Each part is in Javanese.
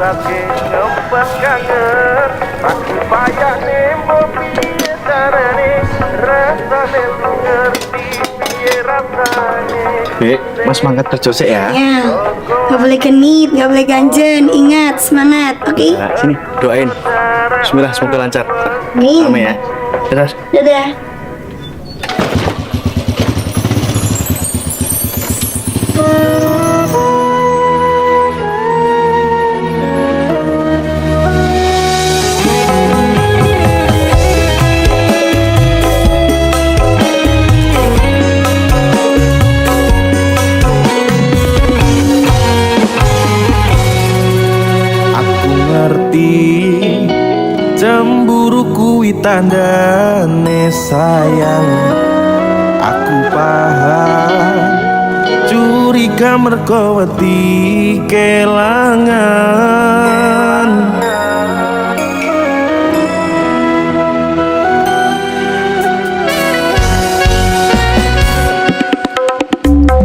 ngempet kangen Aku payah nembo piye carane Rasane lu ngerti piye rasane Dek, mas mangkat kerja sih ya. Ya, nggak boleh genit, nggak boleh ganjen. Ingat, semangat, oke? Nah, sini doain. Bismillah, semoga lancar. Amin. Amin ya. Terus. Dadah. Aku tandane sayang. Aku paham curiga mergo wedi kelangan.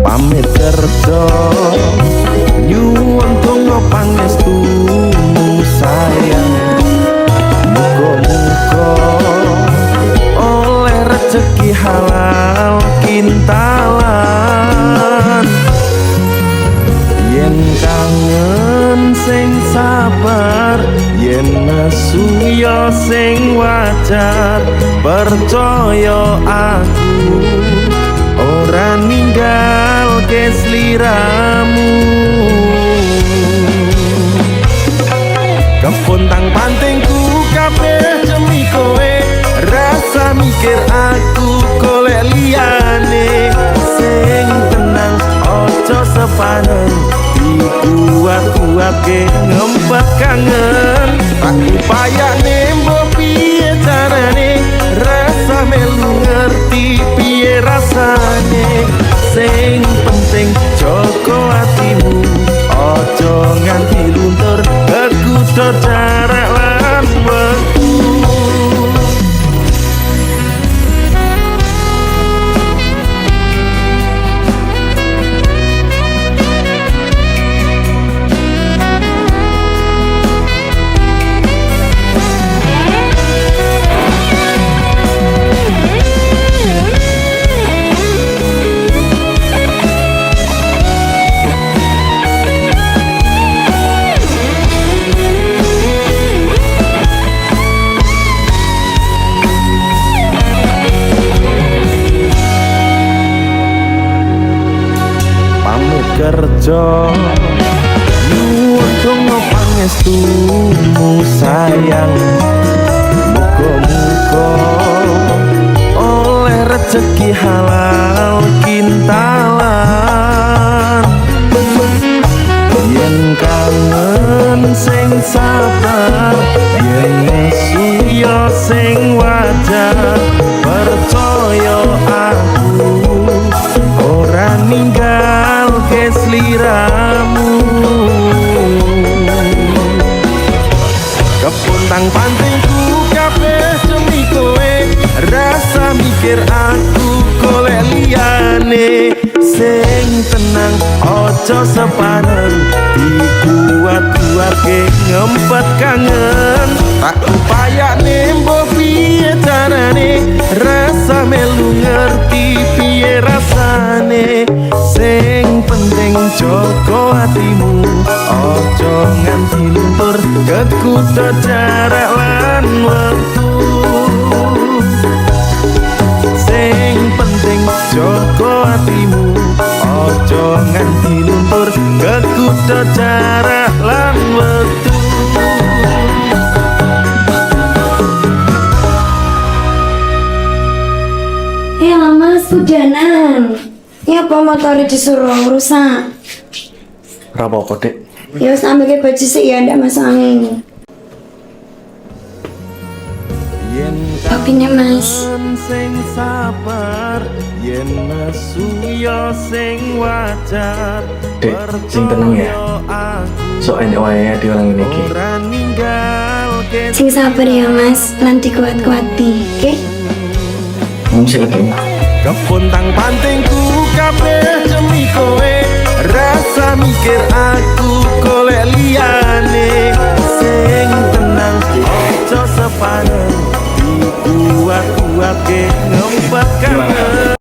Pamit kerja wajar percaya aku ora ninggal ke sliramu kepontang pantingku kabeh demi kowe rasa mikir aku golek liyane. Sing tenang ojo sepanen dikuat-kuat ke ngempet kangen. Aku payah nembo piye carane rasa melu ngerti piye rasane. Sing penting joko hatimu ojo nganti luntur berkudo kerja nyuwun donga pangestumu sayang. Muga-muga oleh rezeki halal kintalan kepontang pantingku kabeh demi kowe. Rasa mikir aku golek liyane. Sing tenang ojo sepanen dikuat-kuat ke ngempet kangen. Tak upaya nembo piye carane? Rasa melu ngerti piye rasane luntur kekudo jarak lan waktu sing penting joko hatimu ojo nganti luntur kekudo jarak lan waktu Ya lama hujanan. Ya apa motor disuruh rusak? Kok, Dek? Ya wis kami kay Patsy sa iya, dama sa angin. Papi niya, Mas. sing sabar yen nesuya sing wajar Dek, sing tenang ya. So enek wae ya, di orang ini iki. Sing sabar ya, Mas. nanti kuat-kuat di, oke? Ngomong sing ketemu. Kepuntang pantingku kabeh demi kowe usah mikir aku kolek liane sing tenang ojo sepane dibuat-buat ke ngempet kangen